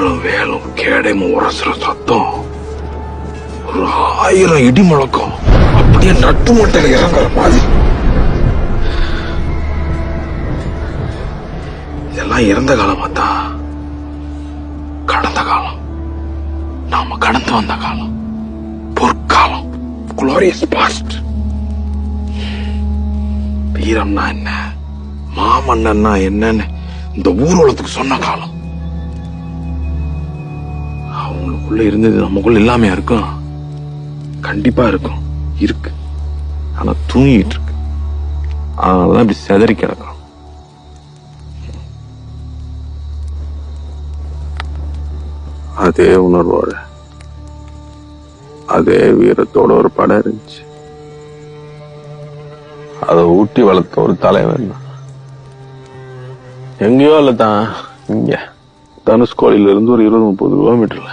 வாழும் வேலும் கேடையும் உரசுற சத்தம். ஒரு ஆயிரம் இடி முழக்கம். அப்படியே நட்டு மட்டையில இறங்குற மாதிரி. இதெல்லாம் இறந்த காலமா தான் கடந்த காலம். நாம கடந்து வந்த காலம். பொற்காலம். குளோரியஸ் பாஸ்ட் வீரம்னா என்ன? மாமன்னன்னா என்னன்னு இந்த ஊர்வலத்துக்கு சொன்ன காலம். அவங்களுக்குள்ள இருந்தது நமக்குள்ள எல்லாமே இருக்கும்? கண்டிப்பா இருக்கும். இருக்கு. ஆனா தூங்கிட்டு இருக்கு. அதனாலதான் இப்படி செதறி கிடக்கும் அதே உணர்வோட அதே வீரத்தோட ஒரு படம் இருந்துச்சு. அதை ஊட்டி வளர்த்த ஒரு தலைவன் எங்கேயோ இல்ல தான் இங்க. தனுஷ்கோடியில இருந்து ஒரு இருபது முப்பது கிலோமீட்டர்ல